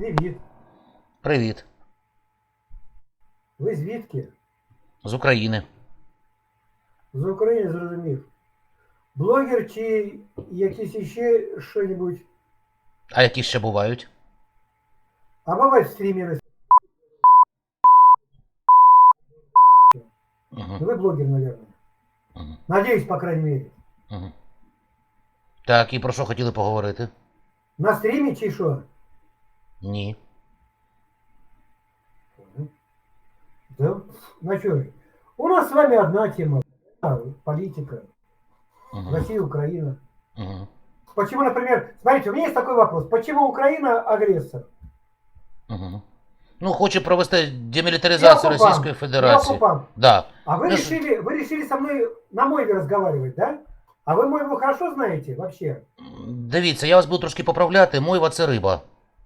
Привіт. Привіт. Ви звідки? З України. З України зрозумів. Блогер чи якийсь іще що-небудь? А які ще бувають? А бывают стримеры. Угу. Вы блогер, наверное. Угу. Надеюсь, по крайней мере. Угу. Так, і про що хотіли поговорити? На стриме чи що? Ні. Да? Ну что же. У нас с вами одна тема. А, Политика. Угу. Россия, Украина. Угу. Почему, например, смотрите, у меня есть такой вопрос. Почему Украина агрессор? Угу. Ну, хоче провести демілітаризацію Я окупант. Російської Я Федерації. оккупант. Да. А вы Ну, решили, вы решили со мной на мойве разговаривать, да? А вы мойву хорошо знаете вообще? М, Дивіться, я вас буду трошки поправляти. Мойва це риба.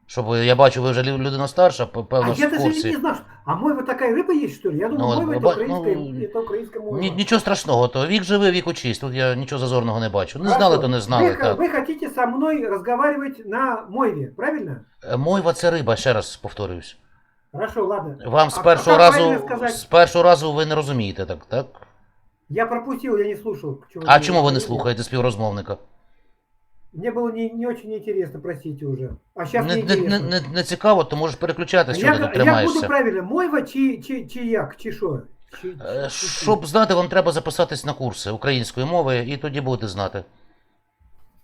Щоб ви- я бачу, ви вже лю- людина старша, п- А певно, я в даже не курсі. знал, что... А мойва такая рыба есть, что ли? Я думал, Ну, мойва это ба- украинская, ну, это украинская мойва. Ні, нічого страшного, то вік живе, вік учись. Тут я нічого зазорного не бачу. Не Хорошо. знали, то не знали. Вы, Так. вы хотите со мной разговаривать на мойве, правильно? Е, Мойва це риба, ще раз повторююсь. Хорошо, ладно. Вам з А першого как разу правильно сказать? з першого разу ви не розумієте, так? так? Я пропустил, я не слушал. чё А вы чому ви не говорили. слухаєте співрозмовника? Мне было не, не очень интересно, простите уже. А сейчас Не, мне не, не, интересно. не, не цікаво, то можеш переключатися, що я, ти тут я буду тримаєшся. правильно, мойва чи, чи, чи як, чи що? Чи, Е, чи- чи- Щоб знати, вам треба записатись на курси української мови, і тоді будете знати.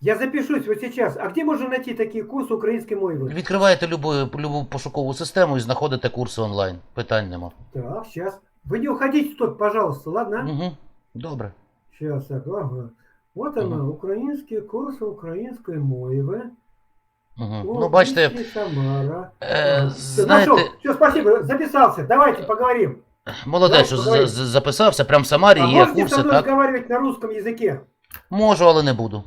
Я запишусь вот сейчас. А где можно найти такие курсы украинской мойвы? Відкриваєте любу, любу пошукову систему і знаходите курси онлайн. Питань нема. Так, сейчас. Вы не уходите тут, пожалуйста, ладно? Угу. Добре. Сейчас, ага. Вот она, Мгм. украинские курсы украинской мойвы. Угу. О, Ну, бачите, Вики, Самара. е, Ага. Всё, знаєте, нашел. Все, спасибо, записался. Давайте поговорим. молодець, що Давай, з- з- записався, прям в Самарі а є можете со курси, мной так? разговаривать на русском языке? Можу, але не буду.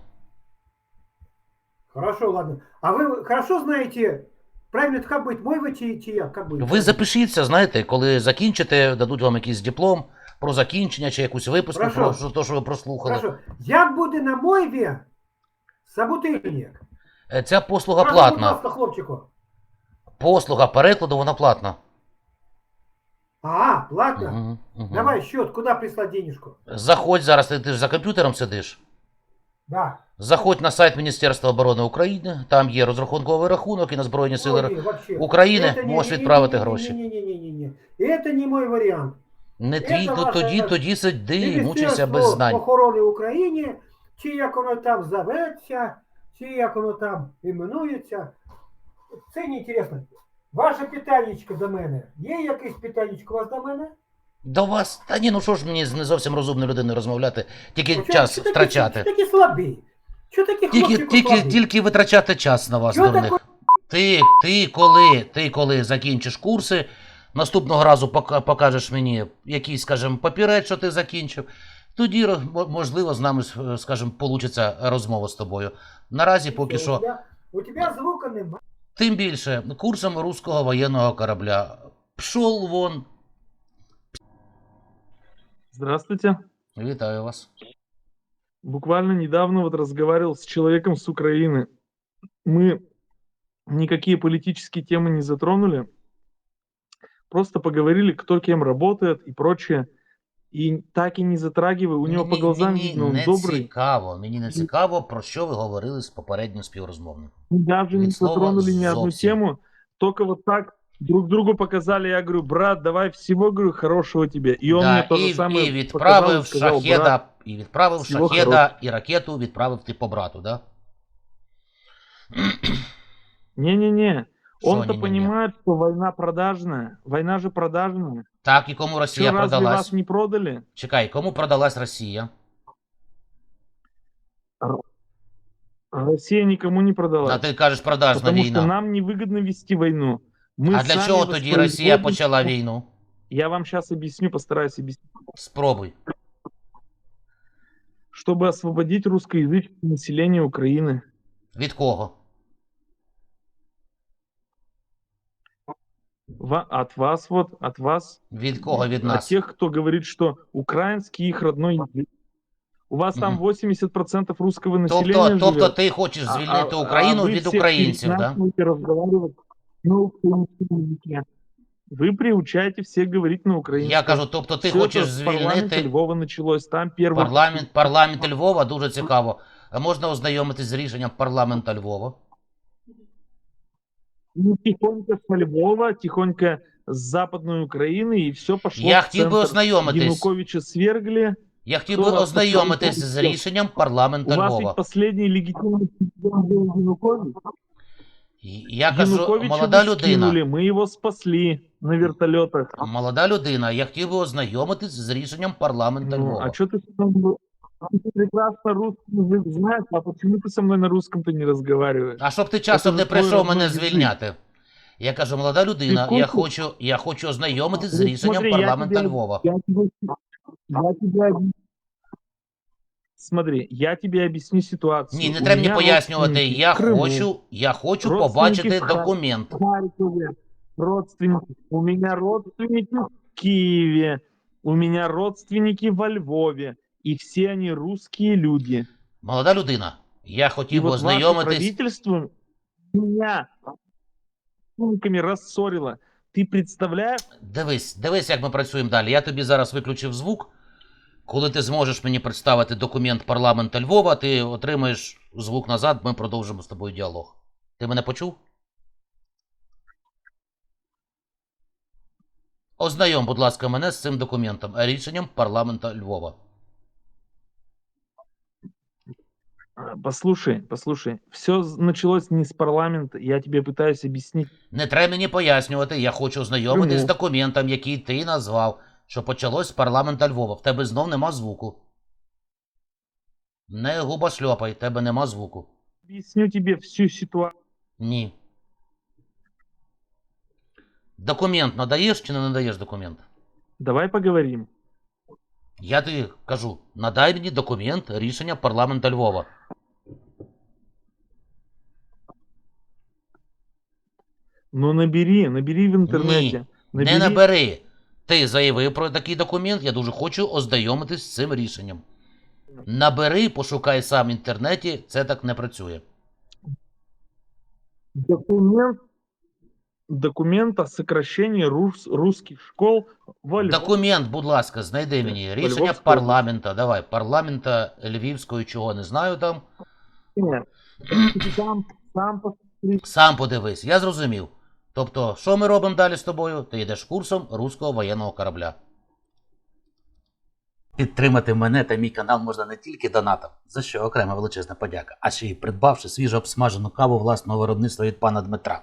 Хорошо, ладно. А вы хорошо знаете, правильно это как будет, мойва чи, чи як, как будет? Ви запишіться, знаєте, коли закінчите, дадуть вам якийсь диплом про закінчення чи якусь виписку Хорошо. про що, що ви прослухали. Хорошо. Як буде на мойві собутильник? Е, Ця послуга Скажи, будь платна. ласка, хлопчику. Послуга перекладу, вона платна. А, платно. Мгм, мгм. Давай счет, куда прислать денежку? Заходь зараз, ти, ти ж за комп'ютером сидиш. Да. Заходь на сайт Міністерства оборони України, там є розрахунковий рахунок і на Збройні Сили Ой, вообще. України Это не- можеш не- відправити не- не- гроші. Не-не-не-не-не. Это не мой вариант. Не Це твій, то ваша тоді, тоді сиди, мучайся Міністерство без знань. охорони України, чи як воно там зоветься, чи як воно там іменується. Це не інтересно. Ваше питаннячко до мене. Є якесь питаннячко у вас до мене? До вас. Та ні, ну що ж мені з не зовсім розумною людиною розмовляти, тільки Ну, чо- час чо такі- втрачати. Чо такі слабі? Чо такі Тільки, хлопчику тільки, слабі? тільки витрачати час на вас, Чого дурних. таке? Ти, ти коли, ти коли закінчиш курси, наступного разу пока- покажеш мені якийсь, скажімо, папірець, що ти закінчив. Тоді, ро- мо- можливо, з нами, с- скажімо, получиться розмова з тобою. Наразі поки У що. тебе, у тебе звука нема. Тим більше, курсом руського воєнного корабля. Пшов вон. Здравствуйте. Вітаю вас. Буквально недавно вот разговаривал с человеком с Украины. Мы никакие политические темы не затронули. Просто поговорили, кто кем работает и прочее. И так и не затрагивая, у него по Мені- глазам мені видно, он не добрый. цікаво. Мені не цікаво, про що ви говорили з попереднім співрозмовником. Мы даже не Ведь слово затронули ни одну «зовсім». тему. Только вот так друг другу показали. Я говорю, брат, давай всего, говорю, хорошего тебе. И он да, мне то і, же самое і відправив показал и сказал, шахеда, брат, і відправив всього шахеда, і ракету відправив ти по брату, да? не-не-не. Що Он-то ні-ні-ні? понимает, что война продажная. Война же продажная. Так, і кому Росія Что, разве продалась? вас не продали? Чекай, кому продалась Росія? Россия никому не продалась. А ти кажеш продажна потому війна. что нам невыгодно вести войну. Мы А для сами чого тоді Росія воспроизводим- почала війну? Я вам сейчас объясню, постараюсь объяснить. Спробуй. Чтобы освободить русскоязычное население Украины. Від кого? от вас вот, от вас. Від кого від От нас? тех, кто говорит, что украинский их родной язык. У вас там Мгм. 80% русского населения Тобто, тобто живет. ти хочеш А- звільнити а- Україну а вы від всех українців, так? Да? перетягиваете разговаривать. на украинском языке. Вы приучаете всех говорить на украинском. Я кажу, тобто ти Всё хочеш это с парламента звільнити Львова началось. Там первый... парламент, парламент Львова, дуже цікаво. А можна ознайомитись з рішенням парламента Львова? Ну, тихонько с Львова, тихонько с Западной Украины, и все пошло Я в хотів би центр. ознайомитись. Януковича свергли. Я хотів Хто би вас ознайомитись послухав? з рішенням У парламента вас Львова. ведь последний легитимный президент был Янукович. Я кажу, Януковича молода вы людина. скинули, мы его спасли на вертолетах. Молода людина, я хотів би ознайомитись з рішенням парламента Ну, Львова. а что ты со мной... Ты прекрасно русский язык знаешь, а почему ты со мной на русском-то не разговариваешь? А щоб ти часом Це не ж твій прийшов мене родной язик. звільняти. Я кажу, молода людина, Ти я кухар? хочу, я хочу ознайомитись з Ну, рішенням смотри, я парламента тебе- Львова. Я тебе, я тебе объясню. Смотри, я тебе объясню ситуацию. Ні, не У треба мені меня пояснювати. родственники Я в Крыму, хочу, я хочу Родственники побачити в Ха- документ. в Харькове, родственники. У меня родственники в Киеве, у меня родственники во Львове, и все они русские люди. Молода людина, я хотів би вот ознайомитись. правительство меня рассорило. Ты? Дивись, дивись, як ми працюємо далі. Я тобі зараз виключив звук. Коли ти зможеш мені представити документ парламента Львова, ти отримаєш звук назад, ми продовжимо з тобою діалог. Ти мене почув? Ознайом, будь ласка, мене з цим документом, рішенням парламента Львова. А, Послушай, послушай, все началось не с парламента, я тебе пытаюсь объяснить. Не треба мені пояснювати, я хочу ознайомитись з Чому? документом, який ти назвав, що почалось з парламента Львова. В тебе знов нема звуку. Не губа шльопай, в тебе нема звуку. Объясню тебе всю ситуацию. Ні. Документ надаєш чи не надаєш документ? Давай поговорим. Я тобі кажу, надай мені документ рішення парламента Львова. Ну набери, набери в интернете. Не Набери. набери. Ти заявив про такий документ, я дуже хочу ознайомитись з цим рішенням. Набери, пошукай сам в інтернеті, це так не працює. Документ, документ о сокращении рус- русских школ во Львове. Документ, будь ласка, знайди мені. Рішення Львовській парламента. Давай, парламента Львівської, чого не знаю там. Нет. Ты сам, сам. Сам подивись, я зрозумів. Тобто, що ми робимо далі з тобою? Ти йдеш курсом руського воєнного корабля. Підтримати мене та мій канал можна не тільки донатом, за що окрема величезна подяка, а ще й придбавши свіжо обсмажену каву власного виробництва від пана Дмитра.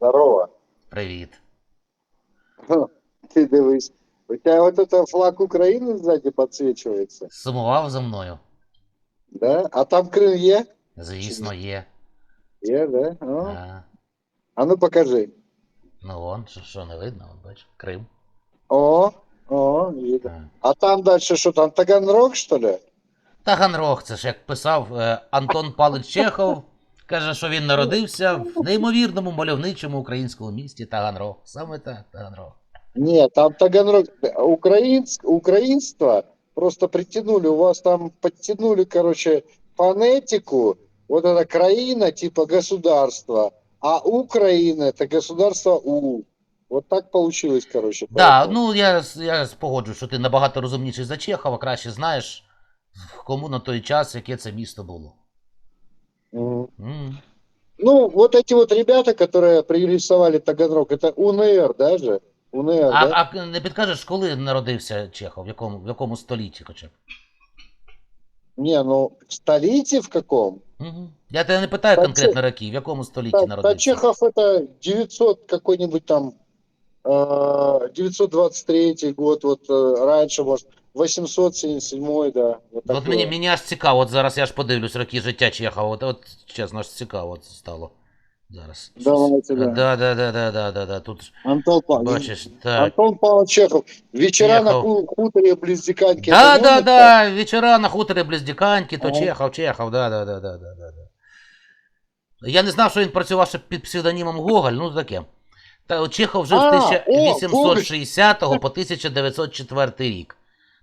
Здорово. Привіт. Ты дивись. У тебя вот это флаг Украины сзади подсвечивается, Сумував за мною. да? А там Крым е? Звісно, є. Е, да? Ну, А, а ну покажи. ну вон, що, що не видно, от бач, Крим. О, о, видно. А. А там дальше что там, Таганрог, что ли? Таганрог, це ж як писав е, Антон Палич Чехов, каже, що він народився в неймовірному мальовничому українському місті Таганрог. Саме так, Таганрог. Нет, там Таганрог. Украинск, украинство просто притянули, у вас там подтянули, короче, фонетику, вот это краина типа государство, а Украина это государство У. Вот так получилось, короче. Да, поэтому. ну я, с- я погоджуюсь, що ти набагато розумніший за Чехова, краще знаєш, кому на той час, яке це місто було. Мгм. М. Ну, вот эти вот ребята, которые пририсовали Таганрог, это УНР даже. УНР, А, да? а не підкажеш, коли народився Чехов, в якому, в якому столітті хоча б? Не, ну, в столетии в каком? Угу. Я тебе не питаю Та конкретно роки, в якому столітті Да, да, народився. Чехов это 900 какой-нибудь там, э, 923 год, вот э, раньше, может, 877, да. Вот От такое. мені, мені аж цікаво, от зараз я ж подивлюсь роки життя Чехова, от, от чесно аж цікаво це стало. Зараз. Давайте, да. Да, да, да, да, да, да, да. Тут Антон Павлович. бачиш, так. Антон Павлович Чехов. Вечера на Чехов. ху- хуторе близ Диканьки. Да, Это да, да, вечора на хуторі Близдіканьки, то Ага. Чехов, Чехов, да, да, да, да, да, да, да. Я не знав, що він працював ще під псевдонімом Гоголь, ну таке. Та от Чехов жив з А, о, 1860 по 1904 рік.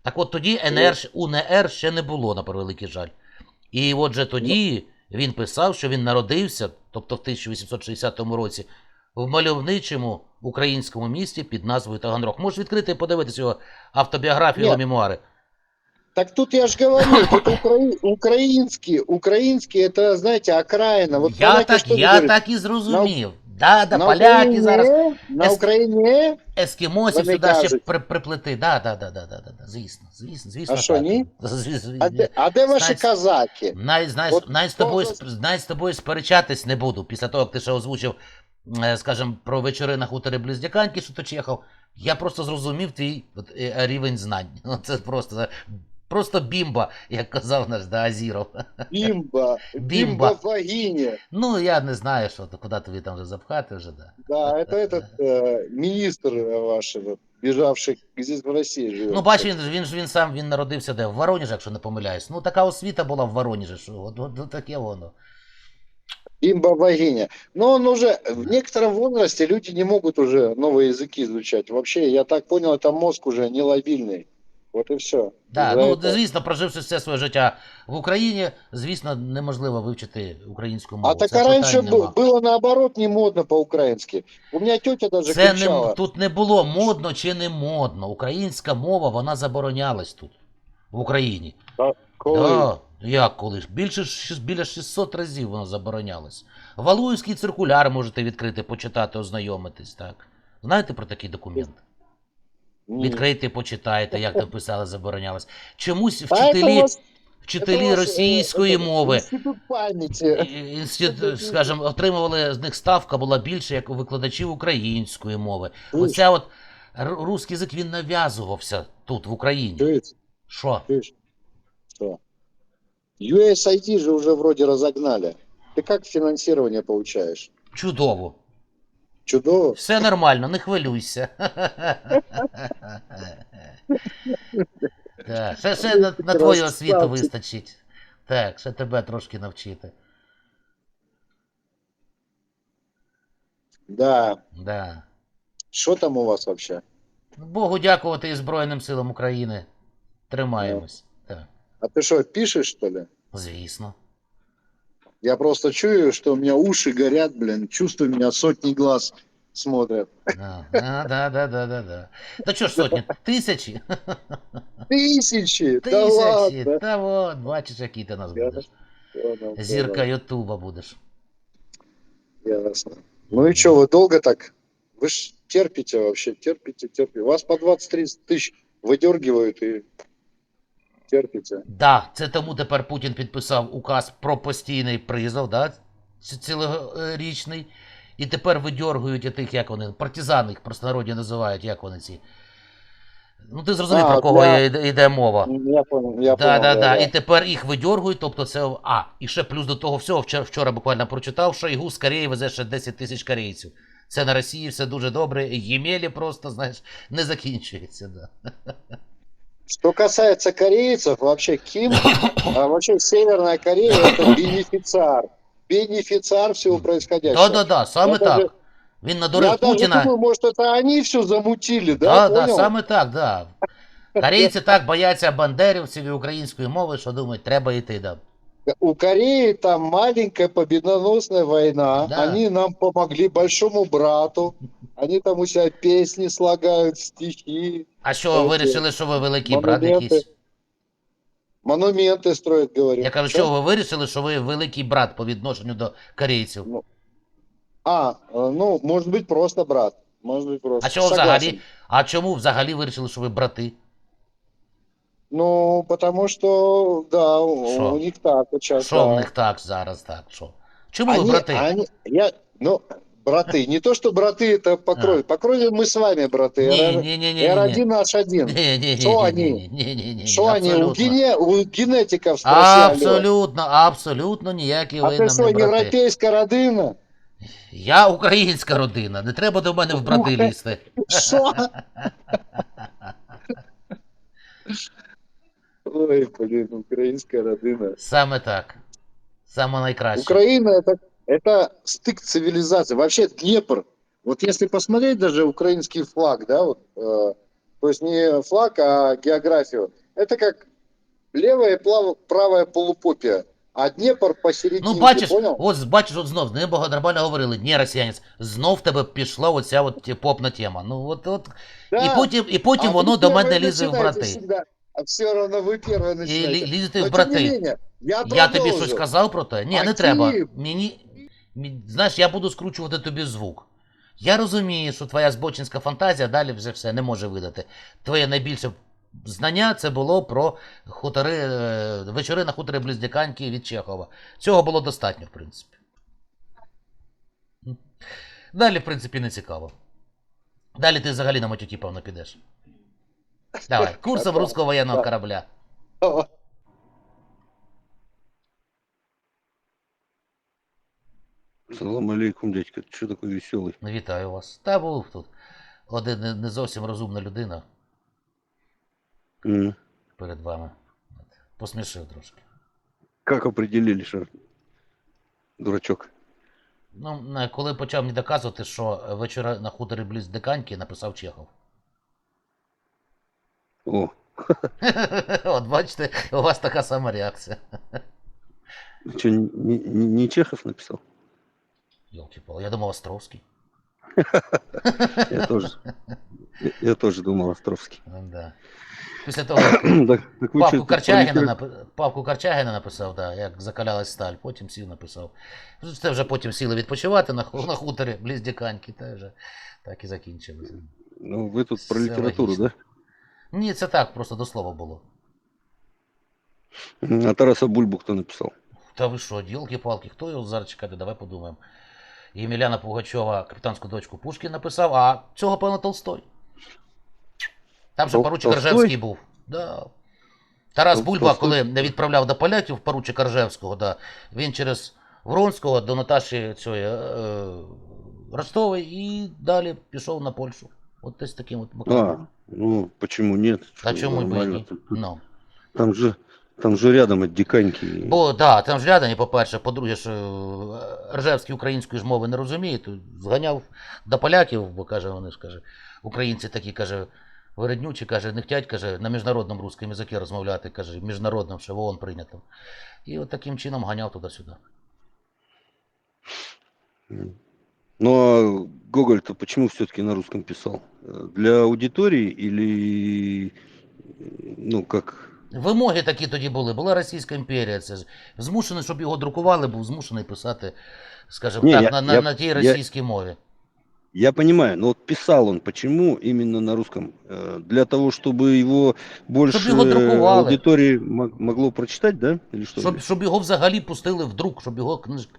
Так от тоді НР, УНР ще не було, на превеликий жаль. І отже тоді він писав, що він народився, тобто в 1860 році, в мальовничому українському місті під назвою Таганрог. Можеш відкрити і подивитися його автобіографію його мемуари. Так тут я же говорю, тут укра- украинский, украинский, это, знаете, окраина. Вот я так, я так і зрозумів. Да, да, на поляки Украине, зараз на Ес- Украине, ескімосів Вони сюди ще кажуть. при, приплети. Да, да, да, да, да, да, да. Звісно, звісно, звісно. А що, так. ні? Звісно, а де, а де ваші Знаєш, казаки? Навіть, знаєш, От навіть, з тобою, просто- сп- навіть з тобою сперечатись не буду. Після того, як ти ще озвучив, е, скажімо, про вечори на хуторі Близдяканьки, що то Чехов, я просто зрозумів твій от, е, рівень знань. Ну, Це просто, просто бімба, як казав наш да, Азіров. Бімба, Бімба. бімба в вагине. Ну, я не знаю, що то, куди тобі там вже запхати вже, да. Да, это этот э, министр ваш, этот, бежавший здесь в России живет. Ну, бач, він, ж- він ж він сам він народився де? В Воронежі, якщо не помиляюсь. Ну, така освіта була в Воронежі, що от, от, от таке воно. Бимба в вагине. Но он уже в некотором возрасте люди не могут уже новые языки изучать. Вообще, я так понял, это мозг уже не Вот и все. Да, ну, звісно, проживши все своє життя в Україні, звісно, неможливо вивчити українську мову. А так Це а раньше питань нема. бу- наоборот не модно по-украински. У меня тетя даже Це кричала. не, тут не було модно чи не модно. Українська мова, вона заборонялась тут, в Україні. «Коли Да, як коли? ж? Більше шіс- біля 600 разів вона заборонялась. Валуївський циркуляр можете відкрити, почитати, ознайомитись, так? Знаєте про такий документ? Відкрийте, почитайте, як написали, заборонялось. Чомусь вчителі, вчителі російської е, мови, Інститут скажімо, отримували з них ставка була більше, як у викладачів української мови. Оця от русський язик він нав'язувався тут, в Україні. Що? Что? USID же уже вроде разогнали. Ты как финансирование получаешь? Чудово. Чудово. Все нормально, не хвилюйся. Так, ще, ще на, на твою освіту вистачить. Так, ще тебе трошки навчити. Да. Да. Что там у вас вообще? Ну, Богу дякувати і Збройним силам України. Тримаємось. Так, А ты что, пишешь, что ли? звісно. Я просто чую, что у меня уши горят, блин. Чувствую, меня сотни глаз смотрят. Да, да, да, да, да, да, да. Та що ж сотні? Тисячі? Тысячи! Да Тисячі. ладно. Та от, бачиш, який ти нас Я будеш. Ладно, Зірка ладно, Ютуба будеш. Ясно. Ну и что, вы долго так? Вы ж терпите вообще, терпите, терпите. Вас по 20-30 тысяч выдергивают и терпите. Да, це тому тепер Путін підписав указ про постійний призов, да? цілорічний. І тепер видьоргують тих, як вони, партизани їх просто народі називають, як вони ці. Ну ти зрозумів, А, про кого для- йде, йде мова. Я понял, я да, понял. да, да. І тепер їх видьоргують, тобто це. А, і ще плюс до того всього, вчора, вчора буквально прочитав, Шойгу з Кореї везе ще 10 тисяч корейців. Це на Росії все дуже добре. Ємелі просто, знаєш, не закінчується. Да. Что касается корейцев, вообще Ким, а вообще Северная Корея это бенефициар. Бенефициар всего происходящего. Да, да, да, саме так. даже- Він надурив Я даже думаю, может, это они все замутили, Да, да? да, понял? саме так, да. Корейці так бояться бандерівців і української мови, що думають, треба йти. Да. У Кореи там маленькая победоносная война. Да. Они нам помогли большому брату. Они там у себя песни слагают, стихи, А що Окей. ви вирішили, що ви великий брат монументы. якийсь? Монументы строят, говорю. Я кажу, що ви вирішили, що ви великий брат по відношенню до корейців? А, э, ну, может быть, просто брат. Может быть, просто. А чого Согласен. взагалі? А чому взагалі вирішили, що ви брати? Ну, потому что, да, у, Шо? у них так вот сейчас. Що в них так зараз, так? Що? Чому ви они, брати? они- я, ну, браты, не то, что браты это по А. крови. По крови мы с вами браты. Ні, R- ні, ні, ні, R1 ні. наш один. Ні, ні, ні, Що ні, вони? ні, ні, ні, ні, Что они, у, абсолютно. гене, у генетиков спроси, алло. Абсолютно, абсолютно ніякі А ви ты нам что, не брати. европейская родина? Я українська родина, не треба до мене в брати лізти. Что? Ой, блин, украинская родина. Саме так. Саме найкраще. Украина это, это стык цивилизаций. Вообще Днепр. Вот если посмотреть даже украинский флаг, да, вот, э, то есть не флаг, а географию, это как левая и плав- правая полупопия, а Днепр посередине, Ну, бачиш, понял? от бачиш, от знов, не нормально говорили, ні, росіянець, знов в тебе пішла оця от ті- попна тема. Ну, от, от, і Да. потім, і потім А воно вы до первые мене лізе в начинаете брати. всегда, а все равно вы первые І начинаете. лі- лізете Но в тем не брати. менее, я, Я тобі продолжу. щось казав про те? Ні, не А треба. ті- Мені. Знаєш, я буду скручувати тобі звук. Я розумію, що твоя збочинська фантазія далі вже все не може видати. Твоє найбільше знання це було про хутори, е, вечори на хуторі Близдяканьки від Чехова. Цього було достатньо, в принципі. Далі, в принципі, не цікаво. Далі ти взагалі на матюки, певно, підеш. Давай, курсом руського воєнного корабля. Салам алейкум, дядька. Ты что такой веселый? Вітаю вас. Та був тут. Один не- зовсім розумна людина перед вами. Посмішив трошки. Как определили, что дурачок? Ну, коли почав мені доказувати, що вечора на хуторі бліз Диканьки написав Чехов. О, От бачите, у вас така сама реакція. что, не, Чехов написал? йолки пал я думав Островський. Я тоже. я- Я тоже думал Островский. Ну, Да. Після того, так, так вы Павку чё, Карчагіна, пролетари- напи... Павку Карчагіна написав, да, як закалялась сталь, потім сів написав. Це вже потім сіли відпочивати на, ху- на хуторі бліз Диканьки, та вже так і закінчилося. Ну, вы тут про Всё литературу, логично. да? Ні, це так, просто до слова було. А Тараса Бульбу кто написал? Та ви що, ділки-палки, хто його зараз чекати, давай подумаємо. Ємеляна Пугачова капітанську дочку Пушкін написав, а цього, певно, Толстой. Там же Тол- поручик Толстой? Ржевський був. Да. Тарас Тол- Бульба, Толстой? коли не відправляв до поляків поручика Ржевського, да, він через Вронського до Наташі цієї, е, Ростової і далі пішов на Польщу. От десь таким от макаром. А, ну, почему нет? А Что, чому б і нормально. ні? Тут- Ну. Там же, там же рядом от Диканьки. Бо да, там ж рядом, по-перше, по-друге, що е, Ржевський української ж мови не розуміє, то зганяв до поляків, бо каже, вони ж каже, українці такі каже, виреднючі, каже, не хотять, каже, на міжнародному русскому язикі розмовляти, каже, міжнародним, що в ООН прийнято. І от таким чином ганяв туди-сюди. Ну, а Гоголь-то почему все-таки на русском писал? Э, Для аудитории или, э, ну, как... Вимоги такі тоді були. Була Російська імперія. Це ж змушений, щоб його друкували, був змушений писати, скажімо Ні, так, я- на, на, я- на тій я- російській мові. Я понимаю, но вот писал он почему именно на русском? Э, Для того, чтобы его больше его друковали. аудитории мо- могло прочитать, да? Или что? Щоб, щоб його взагалі пустили в друк, щоб його книж...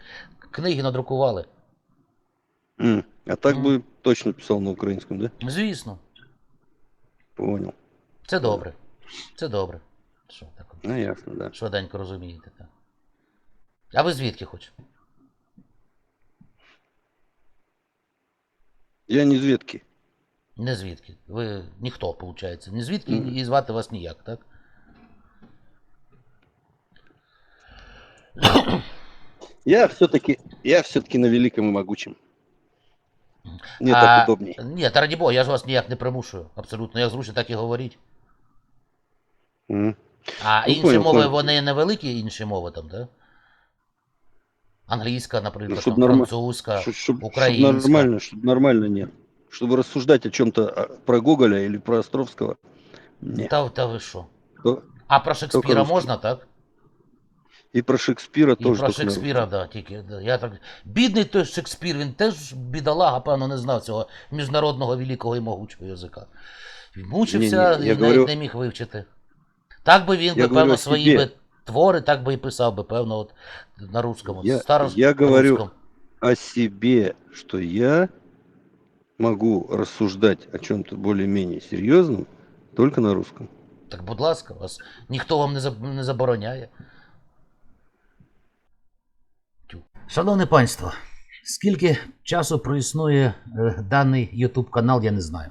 книги надрукували. М, А так Мгм. бы точно писал на украинском, да? Звісно, Понял. це добре. Це добре. Що так? от? Ну, ясно, да. Швиденько розумієте. Так. А ви звідки хоч? Я не зведки. Не звідки. Ви ніхто, виходить. Не звідки Мгм. і звати вас ніяк, так? Я все-таки, я все-таки на великом и могучем. Мне а, так удобней. Ні, та раді Бога, я ж вас ніяк не примушую. Абсолютно, як зручно, так і говоріть. М. А Ну, інші понял, мови, понял. вони невеликі, інші мови там, так? Англійська, наприклад, Ну, щоб там, норма- французька. Ш- чтоб- чтоб украинская. нормально, чтобы нормально нет. Чтобы рассуждать о чем-то про Гоголя или про Островского. Нет. Та, та ви що? То- А про Шекспіра русський. можна, так? И про Шекспира І тоже. про Шекспіра, да, тільки. Да. Я так... Бідний той Шекспір, він теж бідолага, певно, не знав цього міжнародного великого і могучого язика. Мучився Ні-ні, я і навіть говорю- не міг вивчити. Так би він Я би, говорю певно, о свої себе. би твори, так би і писав би, певно, от на русскому. Я- старо- я говорю- русском. о себе, что я могу рассуждать о чем-то более-менее серьезном только на русском. Так, будь ласка, вас ніхто вам не, заб- не забороняє. Тю. Шановне панство, Скільки часу проіснує е, даний YouTube канал, я не знаю.